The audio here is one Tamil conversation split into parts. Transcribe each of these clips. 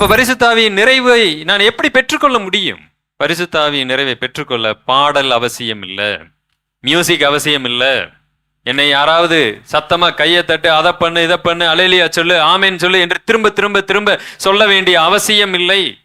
அப்ப பரிசுத்தாவியின் நிறைவை நான் எப்படி பெற்றுக்கொள்ள முடியும்? பரிசுத்தாவியின் நிறைவை பெற்றுக்கொள்ள பாடல் அவசியம் இல்லை மியூசிக் அவசியம் இல்லை என்னை யாராவது சத்தமா கையை தட்டு அதை பண்ணு இதை பண்ணு அலைலியா சொல்லு ஆமேன்னு சொல்லு என்று திரும்ப திரும்ப திரும்ப சொல்ல வேண்டிய அவசியம் இல்லை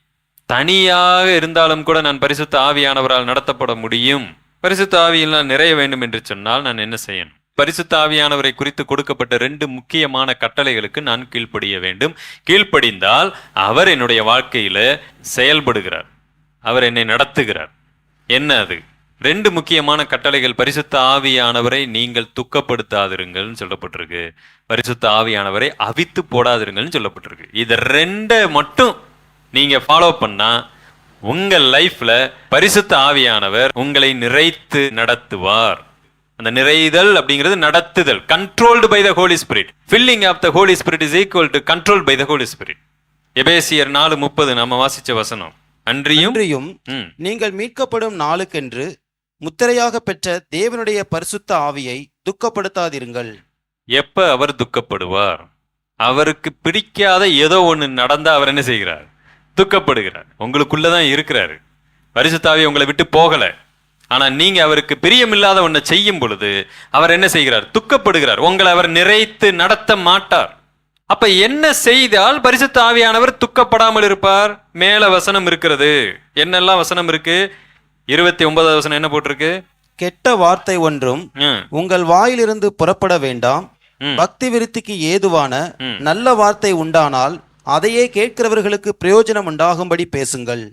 தனியாக இருந்தாலும் கூட நான் பரிசுத்த ஆவியானவரால் நடத்தப்பட முடியும். பரிசுத்த ஆவியில் நான் நிறைய வேண்டும் என்று சொன்னால் நான் என்ன செய்யணும்? பரிசுத்த ஆவியானவரை குறித்து கொடுக்கப்பட்ட ரெண்டு முக்கியமான கட்டளைகளுக்கு நான் கீழ்ப்படிய வேண்டும். கீழ்ப்படிந்தால் அவர் என்னுடைய வாழ்க்கையில செயல்படுகிறார். அவர் என்னை நடத்துகிறார். என்ன அது? ரெண்டு முக்கியமான கட்டளைகள். பரிசுத்த ஆவியானவரை நீங்கள் துக்கப்படுத்தாதிருங்கள்னு சொல்லப்பட்டிருக்கு. பரிசுத்த ஆவியானவரை அவித்து போடாதிருங்கள்னு சொல்லப்பட்டிருக்கு. இதை ரெண்டை மட்டும் நீங்க ஃபாலோ பண்ணா உங்கள் லைஃப்ல பரிசுத்த ஆவியானவர் உங்களை நிறைத்து நடத்துவார். அந்த நிறைதல் அப்படிங்கிறது நடத்துதல் controlled by the Holy Spirit filling of the Holy Spirit is equal to control by the Holy Spirit எபேசியர் நாலு முப்பது நம்ம வாசிச்ச வசனம். அன்றியும் நீங்கள் மீட்கப்படும் நாளுக்கென்று முத்திரையாக பெற்ற தேவனுடைய பரிசுத்த ஆவியை துக்கப்படுத்தாதிருங்கள். எப்ப அவர் துக்கப்படுவார்? அவருக்கு பிடிக்காத ஏதோ ஒண்ணு நடந்தா அவர் என்ன செய்கிறார்? துக்கப்படுகிறார். உங்களுக்குள்ளதான் இருக்கிறாரு. பரிசுத்தாவி உங்களை விட்டு போகல. ஆனா நீங்க அவருக்கு பிரியமில்லாத ஒன்றை செய்யும் பொழுது அவர் என்ன செய்கிறார்? துக்கப்படுகிறார். உங்களை அவர் நிறைத்து நடத்த மாட்டார். அப்ப என்ன செய்தால் பரிசுத்த ஆவியானவர் துக்கப்படாமல் இருப்பார்? மேல வசனம் இருக்கிறது. என்னெல்லாம் வசனம் இருக்கு? இருபத்தி ஒன்பதாவது வசனம் என்ன போட்டிருக்கு? கெட்ட வார்த்தை ஒன்றும் உங்கள் வாயிலிருந்து புறப்பட வேண்டாம். பக்தி விருத்திக்கு ஏதுவான. நல்ல வார்த்தை உண்டானால் அதையே கேட்கிறவர்களுக்கு பிரயோஜனம் உண்டாகும்படி பேசுங்கள்.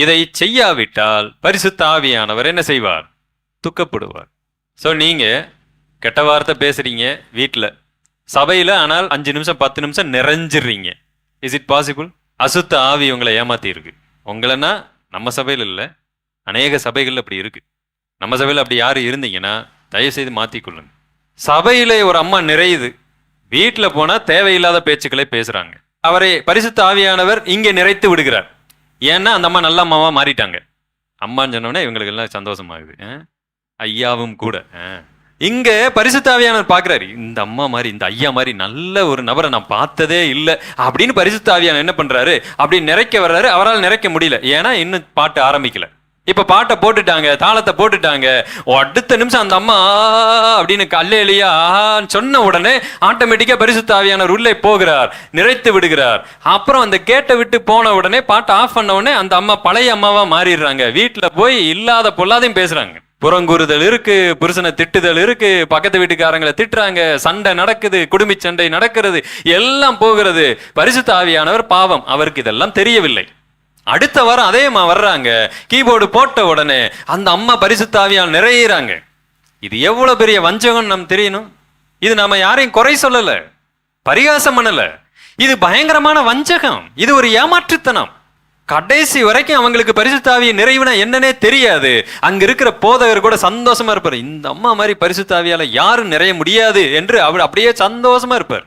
இதை செய்யாவிட்டால் பரிசுத்த ஆவியானவர் என்ன செய்வார்? துக்கப்படுவார். ஸோ நீங்கள் கெட்ட வார்த்தை பேசுகிறீங்க வீட்டில் சபையில் ஆனால் அஞ்சு நிமிஷம் பத்து நிமிஷம் நிறைஞ்சிடுறீங்க. இஸ் இட் பாசிபிள் அசுத்த ஆவி உங்களை ஏமாத்தி இருக்கு உங்களைன்னா நம்ம சபையில் இல்லை. அநேக சபைகள் அப்படி இருக்குது நம்ம சபையில் அப்படி யார் இருந்தீங்கன்னா தயவு செய்து மாற்றிக்கொள்ளுங்க சபையிலே ஒரு அம்மா நிறையுது. வீட்டில் போனால் தேவையில்லாத பேச்சுக்களை பேசுகிறாங்க அவரை பரிசுத்த ஆவியானவர் இங்கே நிறைத்து விடுகிறார். ஏன்னா அந்த அம்மா நல்ல அம்மாவாக மாறிட்டாங்க. அம்மான்னு சொன்னோடனே இவங்களுக்கு எல்லாம் சந்தோஷமாகுது. ஆ? ஐயாவும் கூட. ஆ. பரிசுத்தாவியானவர் பார்க்குறாரு இந்த அம்மா மாதிரி இந்த ஐயா மாதிரி நல்ல ஒரு நபரை நான் பார்த்ததே இல்லை. அப்படின்னு பரிசுத்தாவியானவர் என்ன பண்ணுறாரு அப்படி நிறைக்க வர்றாரு. அவரால் நிறைக்க முடியல. ஏன்னா இன்னும் பாட்டு ஆரம்பிக்கலை. இப்ப பாட்டை போட்டுட்டாங்க தாளத்தை போட்டுட்டாங்க. அடுத்த நிமிஷம் அந்த அம்மா அப்படின்னு கல்லையிலேயே ஆன்னு சொன்ன உடனே ஆட்டோமேட்டிக்கா பரிசுத்தாவியானவர் உள்ளே போகிறார் நிறைத்து விடுகிறார். அப்புறம் அந்த கேட்டை விட்டு போன உடனே பாட்டை ஆஃப் பண்ண உடனே அந்த அம்மா பழைய அம்மாவா மாறிடுறாங்க. வீட்டுல போய் இல்லாத பொல்லாதையும் பேசுறாங்க. புறங்கூறுதல் இருக்கு புருஷனை திட்டுதல் இருக்கு பக்கத்து வீட்டுக்காரங்களை திட்டுறாங்க சண்டை நடக்குது குடும்ப சண்டை நடக்கிறது எல்லாம் போகிறது. பரிசுத்தாவியானவர் பாவம் அவருக்கு இதெல்லாம் தெரியவில்லை. அடுத்த வாரம் அதே வர்றாங்க. கீபோர்டு போட்ட உடனே அந்த அம்மா பரிசுத்தாவியால் நிறையிறாங்க. இது எவ்வளோ பெரிய வஞ்சகம் நம்ம தெரியணும். இது நம்ம யாரையும் குறை சொல்லலை. பரிகாசம் பண்ணலை. இது பயங்கரமான வஞ்சகம். இது ஒரு ஏமாற்றுத்தனம். கடைசி வரைக்கும் அவங்களுக்கு பரிசுத்தாவிய நிறைவுனா என்னன்னே தெரியாது. அங்க இருக்கிற போதகர் கூட சந்தோஷமா இருப்பார். இந்த அம்மா மாதிரி பரிசுத்தாவியால யாரும் நிறைய முடியாது என்று அவர் அப்படியே சந்தோஷமா இருப்பார்.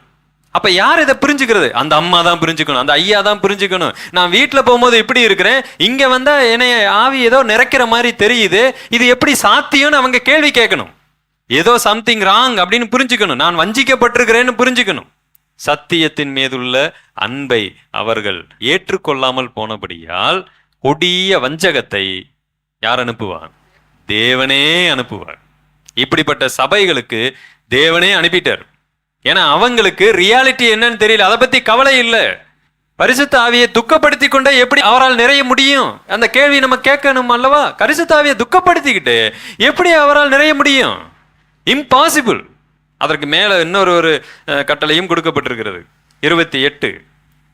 அப்ப யார் இதை புரிஞ்சுக்கிறது? அந்த அம்மா தான் புரிஞ்சுக்கணும் அந்த ஐயா தான் புரிஞ்சுக்கணும். நான் வீட்டில் போகும்போது இப்படி இருக்கிறேன் இங்க வந்தா என்னைய ஆவி ஏதோ நிறைக்கிற மாதிரி தெரியுது இது எப்படி சாத்தியம்னு அவங்க கேள்வி கேட்கணும். ஏதோ சம்திங் ராங் அப்படின்னு புரிஞ்சுக்கணும். நான் வஞ்சிக்கப்பட்டிருக்கிறேன்னு புரிஞ்சுக்கணும். சத்தியத்தின் மீதுள்ள அன்பை அவர்கள் ஏற்றுக்கொள்ளாமல் போனபடியால் கொடிய வஞ்சகத்தை யார் அனுப்புவார்? தேவனே அனுப்புவார். இப்படிப்பட்ட சபைகளுக்கு தேவனே அனுப்பிட்டார். ஏன்னா அவங்களுக்கு ரியாலிட்டி என்னன்னு தெரியல. அதை பத்தி கவலை இல்லை. பரிசுத்த ஆவியை துக்கப்படுத்தி கொண்டே எப்படி அவரால் நிறைய முடியும்? அந்த கேள்வி நம்ம கேட்கணும் அல்லவா? பரிசுத்த ஆவியை துக்கப்படுத்திக்கிட்டு எப்படி அவரால் நிறைய முடியும்? இம்பாசிபிள் அதற்கு மேல இன்னொரு ஒரு கட்டளையும் கொடுக்கப்பட்டிருக்கிறது. இருபத்தி எட்டு.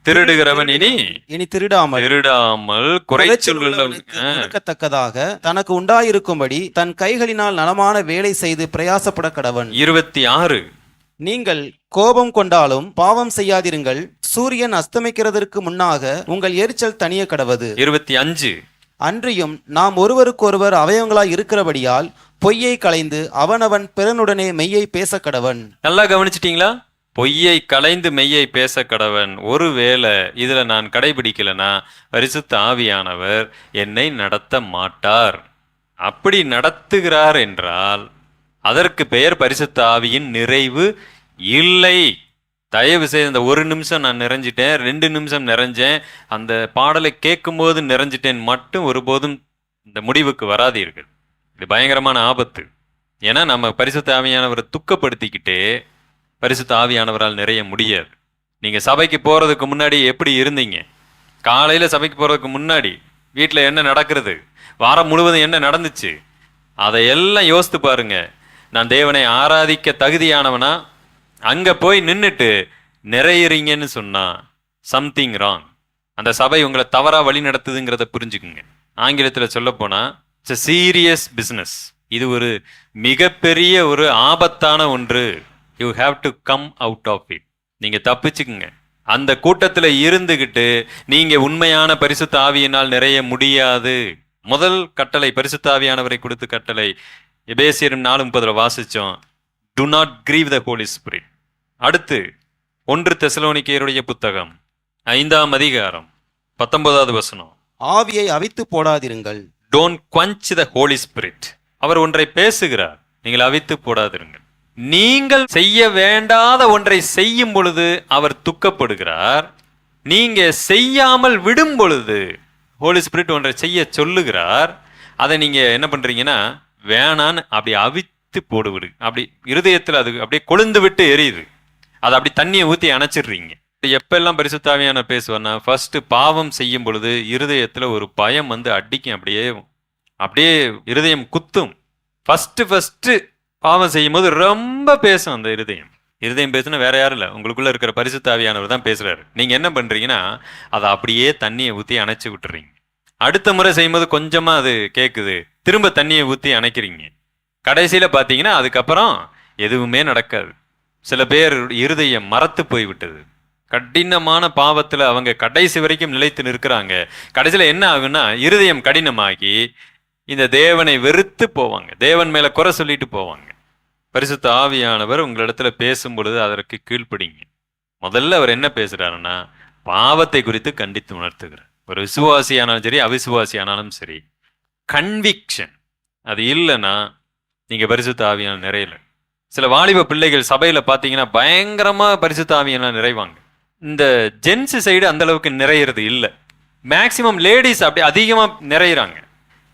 திருடுகிறவன் இனி இனி திருடாமல். திருடாமல் குறைச்சொல்கள் கொடுக்கத்தக்கதாக தனக்கு உண்டாயிருக்கும்படி தன் கைகளினால் நலமான வேலை செய்து பிரயாசப்பட கடவன் இருபத்தி ஆறு. நீங்கள் கோபம் கொண்டாலும் பாவம் செய்யாதிருங்கள். சூரியன் அஸ்தமிக்கிறதற்கு முன்னாக உங்கள் எரிச்சல் தனிய கடவது. இருபத்தி அஞ்சு. அன்றியும் நாம் ஒருவருக்கொருவர் அவயவங்களாய் இருக்கிறபடியால் பொய்யை களைந்து அவனவன் பிறனுடனே மெய்யை பேச கடவன். நல்லா கவனிச்சிட்டீங்களா? பொய்யை கலைந்து மெய்யை பேச கடவன். ஒருவேளை இதுல நான் கடைபிடிக்கலனா பரிசுத்த ஆவியானவர் என்னை நடத்த மாட்டார். அப்படி நடத்துகிறார் என்றால் அதற்கு பெயர் பரிசுத்த ஆவியின் நிறைவு இல்லை. தயவு செய்து இந்த ஒரு நிமிஷம் நான் நிறைஞ்சிட்டேன் ரெண்டு நிமிஷம் நிறைஞ்சேன். அந்த பாடலை கேட்கும்போது நிறைஞ்சிட்டேன் மட்டும் ஒருபோதும் இந்த முடிவுக்கு வராதீர்கள். இது பயங்கரமான ஆபத்து. ஏன்னா நம்ம பரிசுத்த ஆவியானவரை துக்கப்படுத்திக்கிட்டே பரிசுத்த ஆவியானவரால் நிறைய முடியாது. நீங்கள் சபைக்கு போகிறதுக்கு முன்னாடி எப்படி இருந்தீங்க? காலையில் சபைக்கு போகிறதுக்கு முன்னாடி வீட்டில் என்ன நடக்கிறது? வாரம் முழுவதும் என்ன நடந்துச்சு? அதையெல்லாம் யோசித்து பாருங்கள் நான் தேவனை ஆராதிக்க தகுதியானவனா? அங்கே போய் நின்றுட்டு நிறையிறீங்கன்னு சொன்னால் சம்திங் ராங் அந்த சபை உங்களை தவறாக வழி நடத்துதுங்கிறத புரிஞ்சுக்குங்க. ஆங்கிலத்தில் சொல்லப்போனால் இட்ஸ் இட்ஸ் சீரியஸ் பிஸ்னஸ் இது ஒரு மிகப்பெரிய ஒரு ஆபத்தான ஒன்று. You have to come out of it நீங்கள் தப்பிச்சுக்குங்க. அந்த கூட்டத்தில் இருந்துக்கிட்டு நீங்கள் உண்மையான பரிசுத்த ஆவியினால் நிறைய முடியாது. முதல் கட்டளை பரிசுத்தாவியானவரை கொடுத்து கட்டளை எபேசியரும் நாலு முப்பதுல வாசிச்சோம் to not grieve the Holy Spirit அடுத்து ஒன்று தெசலோனிக்கேயருடைய புத்தகம் ஐந்தாம் அதிகாரம் பத்தொன்பதாவது வசனம். ஆவியை அவித்து போடாதிருங்கள். Don't quench the Holy Spirit அவர் ஒன்றை பேசுகிறார் நீங்கள் அவித்து போடாதிருங்கள். நீங்கள் செய்ய வேண்டாத ஒன்றை செய்யும் பொழுது அவர் துக்கப்படுகிறார். நீங்க செய்யாமல் விடும் பொழுது ஹோலி ஸ்பிரிட் ஒன்றை செய்ய சொல்லுகிறார். அதை நீங்க என்ன பண்றீங்கன்னா வேணான்னு அப்படி அவித்து போடுவிடு. அப்படி இருதயத்தில் அது அப்படியே கொழுந்து விட்டு எரியுது. அதை அப்படி தண்ணியை ஊற்றி அணைச்சிடுறீங்க. எப்பெல்லாம் பரிசுத்தாவியான பேசுவேன்னா ஃபஸ்ட்டு பாவம் செய்யும் பொழுது இருதயத்தில் ஒரு பயம் வந்து அடிக்கும். அப்படியே அப்படியே இருதயம் குத்தும். ஃபஸ்ட்டு ஃபஸ்ட்டு பாவம் செய்யும் போது ரொம்ப பேசும் அந்த இருதயம். இருதயம் பேசுனா வேற யாரும் இல்லை. உங்களுக்குள்ள இருக்கிற பரிசுத்தாவியானவர் தான் பேசுறாரு. நீங்க என்ன பண்றீங்கன்னா அதை அப்படியே தண்ணியை ஊற்றி அணைச்சி விட்டுறீங்க. அடுத்த முறை செய்யும்போது கொஞ்சமாக அது கேட்குது திரும்ப தண்ணியை ஊற்றி அணைக்கிறீங்க. கடைசியில் பார்த்தீங்கன்னா அதுக்கப்புறம் எதுவுமே நடக்காது. சில பேர் இருதயம் மறத்து போய் விட்டது கடினமான பாவத்தில் அவங்க கடைசி வரைக்கும் நிலைத்து நிற்கிறாங்க. கடைசியில் என்ன ஆகுன்னா இருதயம் கடினமாகி இந்த தேவனை வெறுத்து போவாங்க. தேவன் மேலே குறை சொல்லிட்டு போவாங்க. பரிசுத்த ஆவியானவர் உங்களிடத்துல பேசும் பொழுது அதற்கு கீழ்ப்படிங்க. முதல்ல அவர் என்ன பேசுகிறாருன்னா பாவத்தை குறித்து கண்டித்து உணர்த்துகிறார். ஒரு விசுவாசியானாலும் சரி அவிசுவாசியானாலும் சரி கன்விக்ஷன் அது இல்லைன்னா நீங்கள் பரிசுத்த ஆவியான நிறையல. சில வாலிப பிள்ளைகள் சபையில் பார்த்தீங்கன்னா பயங்கரமாக பரிசுத்த ஆவியான நிறைவாங்க. இந்த ஜென்ஸ் சைடு அந்த அளவுக்கு நிறையிறது இல்லை. மேக்சிமம் லேடிஸ் அப்படி அதிகமாக நிறையிறாங்க.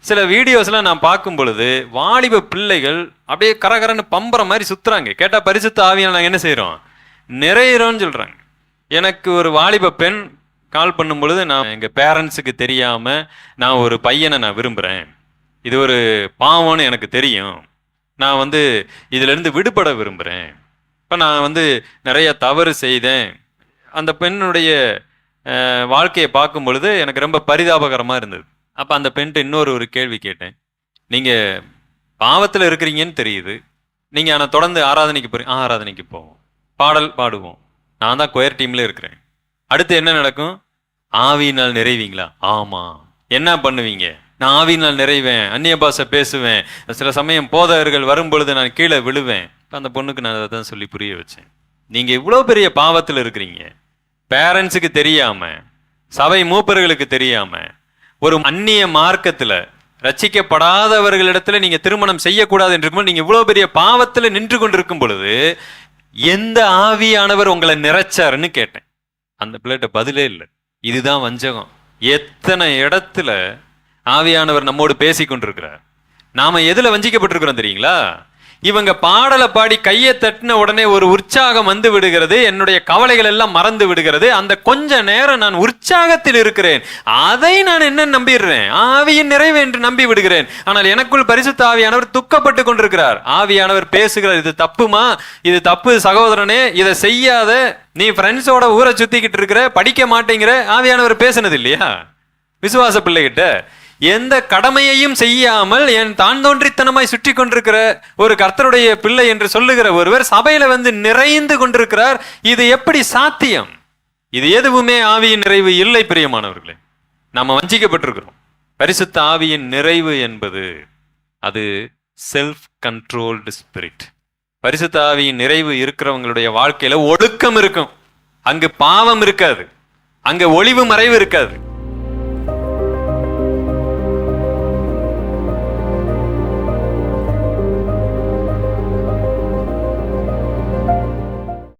சில வீடியோஸ்லாம் நான் பார்க்கும் பொழுது வாலிப பிள்ளைகள் அப்படியே கரகரன்னு பம்புற மாதிரி சுற்றுறாங்க கேட்டால் பரிசுத்த ஆவியான நாங்கள் என்ன செய்கிறோம் நிறையிறோம்னு சொல்கிறாங்க எனக்கு ஒரு வாலிப பெண் கால் பண்ணும்பொழுது நான் எங்கள் பேரண்ட்ஸுக்கு தெரியாமல் நான் ஒரு பையனை நான் விரும்புகிறேன் இது ஒரு பாவம்னு எனக்கு தெரியும். நான் வந்து இதுலேருந்து விடுபட விரும்புகிறேன் இப்போ நான் வந்து நிறைய தவறு செய்தேன். அந்த பெண்ணுடைய வாழ்க்கையை பார்க்கும் பொழுது எனக்கு ரொம்ப பரிதாபகரமாக இருந்தது. அப்போ அந்த பெண்கிட்ட இன்னொரு ஒரு கேள்வி கேட்டேன். நீங்கள் பாவத்தில் இருக்கிறீங்கன்னு தெரியுது. நீங்கள் ஆனால் தொடர்ந்து ஆராதனைக்கு போய் ஆ, ஆராதனைக்கு போவோம். பாடல் பாடுவோம். நான் தான் கொயர் டீமில் இருக்கிறேன். அடுத்து என்ன நடக்கும்? ஆவியினால் நிறைவீங்களா? ஆமா. என்ன பண்ணுவீங்க? நான் ஆவியினால் நிறைவேன் அந்நிய பாஷை பேசுவேன். சில சமயம் போதகர்கள் வரும் பொழுது நான் கீழே விழுவேன். அந்த பொண்ணுக்கு நான் அதை தான் சொல்லி புரிய வச்சேன். நீங்க இவ்வளோ பெரிய பாவத்தில் இருக்கிறீங்க. பேரண்ட்ஸுக்கு தெரியாம சபை மூப்பர்களுக்கு தெரியாம ஒரு அந்நிய மார்க்கத்தில் ரச்சிக்கப்படாதவர்களிடத்தில் நீங்கள் திருமணம் செய்யக்கூடாது என்று நீங்கள் இவ்வளோ பெரிய பாவத்தில் நின்று கொண்டிருக்கும் பொழுது எந்த ஆவியானவர் உங்களை நிறைச்சாருன்னு கேட்டேன். அந்த பிள்ளைகிட்ட பதிலே இல்லை. இதுதான் வஞ்சகம். எத்தனை இடத்துல ஆவியானவர் நம்மோடு பேசி கொண்டிருக்கிறார் நாம எதுல வஞ்சிக்கப்பட்டிருக்கிறோம் தெரியுங்களா? இவங்க பாடலை பாடி கையை தட்டின உடனே ஒரு உற்சாகம் வந்து விடுகிறது. என்னுடைய கவலைகள் எல்லாம் மறந்து விடுகிறது. அந்த கொஞ்ச நேரம் நான் உற்சாகத்தில் இருக்கிறேன். அதை நான் என்ன நம்பிடுறேன்? ஆவியின் நிறைவு என்று நம்பி விடுகிறேன். ஆனால் எனக்குள் பரிசுத்த ஆவியானவர் துக்கப்பட்டு கொண்டிருக்கிறார். ஆவியானவர் பேசுகிறார் இது தப்புமா? இது தப்பு சகோதரனே. இதை செய்யாத. நீ ஃப்ரெண்ட்ஸோட ஊரை சுத்திக்கிட்டு இருக்கிற படிக்க மாட்டேங்கிற. ஆவியானவர் பேசுனது இல்லையா? விசுவாச பிள்ளைகிட்ட. எந்த கடமையையும் செய்யாமல் என் தான் தோன்றித்தனமாய் சுற்றி கொண்டிருக்கிற ஒரு கர்த்தருடைய பிள்ளை என்று சொல்லுகிற ஒருவர் சபையில வந்து நிறைந்து கொண்டிருக்கிறார். இது எப்படி சாத்தியம்? இது எதுவுமே ஆவியின் நிறைவு இல்லை பிரியமானவர்களே. நம்ம வஞ்சிக்கப்பட்டிருக்கிறோம். பரிசுத்த ஆவியின் நிறைவு என்பது அது செல்ஃப் கண்ட்ரோல்டு ஸ்பிரிட் பரிசுத்த ஆவியின் நிறைவு இருக்கிறவங்களுடைய வாழ்க்கையில ஒடுக்கம் இருக்கும். அங்கு பாவம் இருக்காது. அங்க ஒளிவு மறைவு இருக்காது.